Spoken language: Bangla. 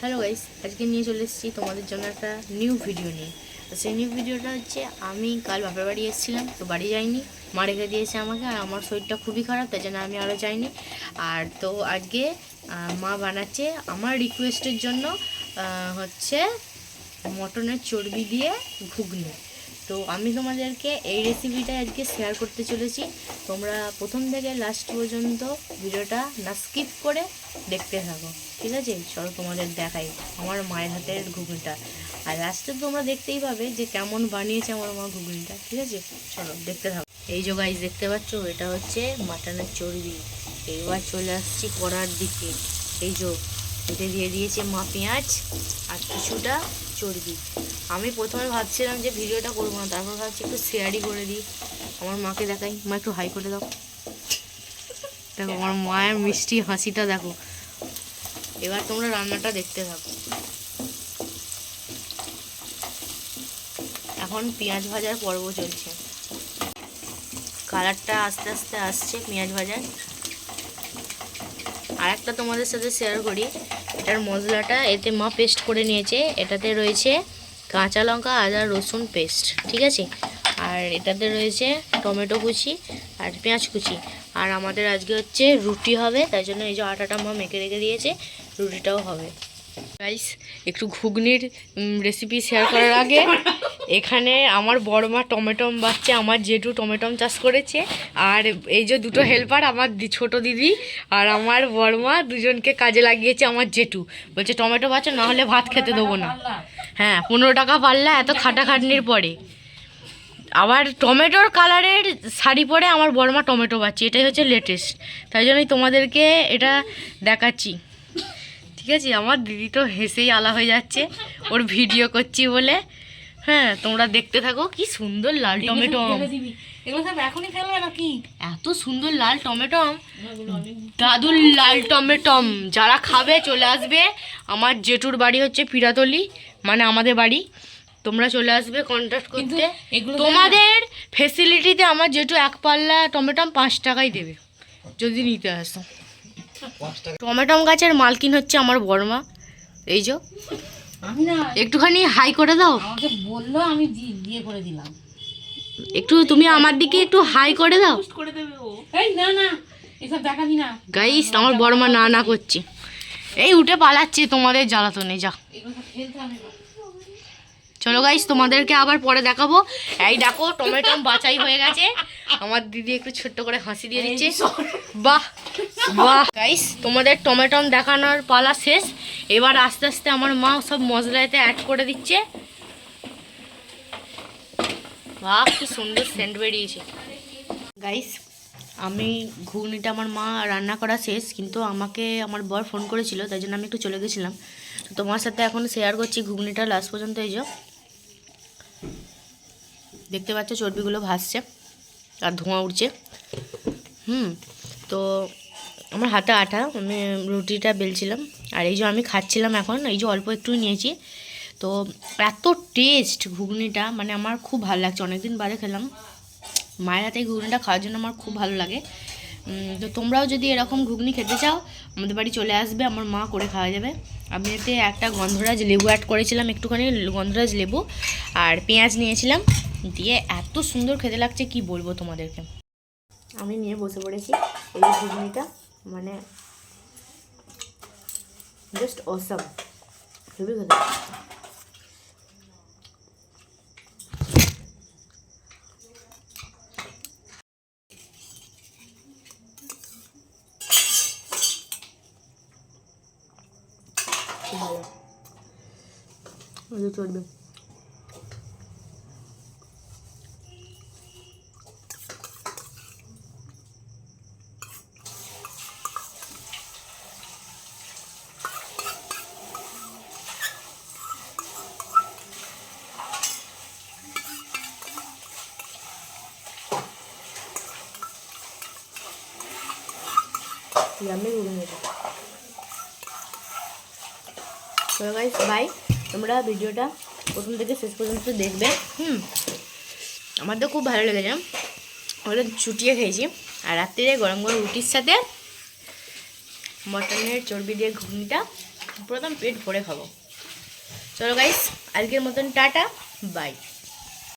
হ্যালো গাইস আজকে নিয়ে চলে এসেছি তোমাদের জন্য একটা নিউ ভিডিও নিয়ে। তো সেই নিউ ভিডিওটা হচ্ছে, আমি কাল বাপের বাড়ি এসেছিলাম, তো বাড়ি যাইনি। মা রেখে দিয়েছে আমাকে, আর আমার শরীরটা খুবই খারাপ, তাই জন্য আমি আরও যাইনি। আর তো আজকে মা বানাচ্ছে আমার রিকোয়েস্টের জন্য হচ্ছে মটনের চর্বি দিয়ে ঘুগনি। তো আমি তোমাদেরকে এই রেসিপিটা আজকে শেয়ার করতে চলেছি। তোমরা প্রথম থেকে লাস্ট পর্যন্ত ভিডিওটা না স্কিপ করে দেখতে থাকো। ঠিক আছে চলো তোমাদের দেখাই আমার মায়ের হাতের ঘুগনিটা আর লাস্টে তোমরা দেখতেই পাবে যে কেমন বানিয়েছে আমার মা ঘুগনিটা ঠিক আছে? চলো, দেখতে থাকো। এই যে গাইজ দেখতে পাচ্ছ? এটা হচ্ছে মাটনের চর্বি। এইবার চলে আসছি কড়ার দিকে। এই যে, এতে দিয়ে দিয়েছে মা পেঁয়াজ আর কিছুটা চর্বি। আমি প্রথমে ভাবছিলাম যে ভিডিওটা করব না, তারপর ভাবছি একটু শেয়ারই করে দিই। আমার মাকে দেখাই। মা একটু হাই করে দাও। দেখো, আমার মায়ের মিষ্টি হাসিটা দেখো। এবার তোমরা রান্নাটা দেখতে থাকো। এখন পেঁয়াজ ভাজার পর্ব চলছে। কালারটা আস্তে আস্তে আসছে পেঁয়াজ ভাজার। আর একটা তোমাদের সাথে শেয়ার করি। এটার মশলাটা এতে মা পেস্ট করে নিয়েছে। এটাতে রয়েছে কাঁচা লঙ্কা, আদা, রসুন পেস্ট ঠিক আছে? আর এটাতে রয়েছে টমেটো কুচি আর পেঁয়াজ কুচি। আর আমাদের আজকে হচ্ছে রুটি হবে, তাই জন্য এই যে আটাটা মা মেখে রেখে দিয়েছে, রুটিটাও হবে। গাইস একটু ঘুগনির রেসিপি শেয়ার করার আগে, এখানে আমার বড় মা টমেটম বাচ্চা, আমার জেঠু টমেটম চাষ করেছে, আর এই যে দুটো হেল্পার আমার ছোট দিদি আর আমার বড় মা দুজনকে কাজে লাগিয়েছে আমার জেঠু। বলছে, টমেটো বাচ্চা, না হলে ভাত খেতে দেবো না। হ্যাঁ পনেরো টাকা পারলা এত খাটাখাটনির পরে। আবার টমেটোর কালারের শাড়ি পরে আমার বড়মা টমেটো বাচ্চি এটাই হচ্ছে লেটেস্ট তাই জন্যই তোমাদেরকে এটা দেখাচ্ছি। ঠিক আছে আমার দিদি তো হেসেই আলা হয়ে যাচ্ছে ওর ভিডিও করছি বলে। হ্যাঁ তোমরা দেখতে থাকো কি সুন্দর লাল টমেটো এগুলো সব এখনই ফেলবে নাকি? এত সুন্দর লাল টমেটো দাদুর লাল টমেটম যারা খাবে চলে আসবে। আমার জেঠুর বাড়ি হচ্ছে পিরাতলি মানে আমাদের বাড়ি। তোমরা চলে আসবে কন্ট্যাক্ট করতে। তোমাদের ফেসিলিটিতে আমার জেঠু এক পাল্লা টমেটম পাঁচ টাকাই দেবে যদি নিতে আসো। টমেটম গাছের মালকিন হচ্ছে আমার বড়মা। এই যে। আমি না একটুখানি হাই করে দাও। আমাকে বলল আমি দিয়ে করে দিলাম। একটু তুমি আমার দিকে একটু হাই করে দাও। করে দেবে ও। এই না না এসব দেখাবি না। গাইস আমার বড়মা না না করছে। এই উঠে পালাচ্ছে তোমাদের জ্বালাতনে যা এগুলো সব ফেলতে হবে না। চলো গাইস তোমাদেরকে আবার পরে দেখাবো। এই দেখো টমেটো বাছাই হয়ে গেছে। আমার দিদি একটু ছোট্ট করে হাসি দিয়ে দিচ্ছে। বাহ বাহ। গাইস তোমাদের টমেটো দেখানোর পালা শেষ। এবার আস্তে আস্তে আমার মা সব মশলাতে অ্যাড করে দিচ্ছে। বাহ কি সুন্দর সেন্ট বেরিয়েছে। গাইস আমি ঘুগনিটা আমার মা রান্না করা শেষ কিন্তু আমাকে আমার বর ফোন করেছিল তাই জন্য আমি একটু চলে গেছিলাম। তোমার সাথে এখন শেয়ার করছি ঘুগনিটা লাস্ট পর্যন্ত এই যে। দেখতে পাচ্ছ চর্বিগুলো ভাসছে আর ধোঁয়া উঠছে। হুম, তো আমার হাতে আটা, আমি রুটিটা বেলছিলাম। আর এই যে আমি খাচ্ছিলাম এখন, এই যে অল্প একটু নিয়েছি। তো এত টেস্ট ঘুগনিটা মানে আমার খুব ভালো লাগছে। অনেকদিন বাদে খেলাম। মায়ের হাতে ঘুগনিটা খাওয়ার জন্য আমার খুব ভালো লাগে। তো তোমরাও যদি এরকম ঘুগনি খেতে চাও, আমাদের বাড়ি চলে আসবে, আমার মা করে খাওয়া যাবে। আমি এতে একটা গন্ধরাজ লেবু অ্যাড করেছিলাম, একটুখানি গন্ধরাজ লেবু। আর পেঁয়াজ নিয়েছিলাম। দিয়ে এত সুন্দর খেতে লাগছে, কি বলব তোমাদেরকে? আমি নিয়ে বসে পড়েছি এই ঘুগনিটা মানে জাস্ট অসাম খুবই খেতে ভালো। চলবে। ঘুগনি এটা গাইস বাই তোমরা ভিডিওটা প্রথম থেকে শেষ পর্যন্ত দেখবে। হুম। আমার তো খুব ভালো লেগেছে। ওটা চুটিয়ে খেয়েছি। আর রাত্রিরে গরম গরম রুটির সাথে মটনের চর্বি দিয়ে ঘুগনিটা প্রথম পেট ভরে খাব। চলো গাইস আজকের মতন টাটা। বাই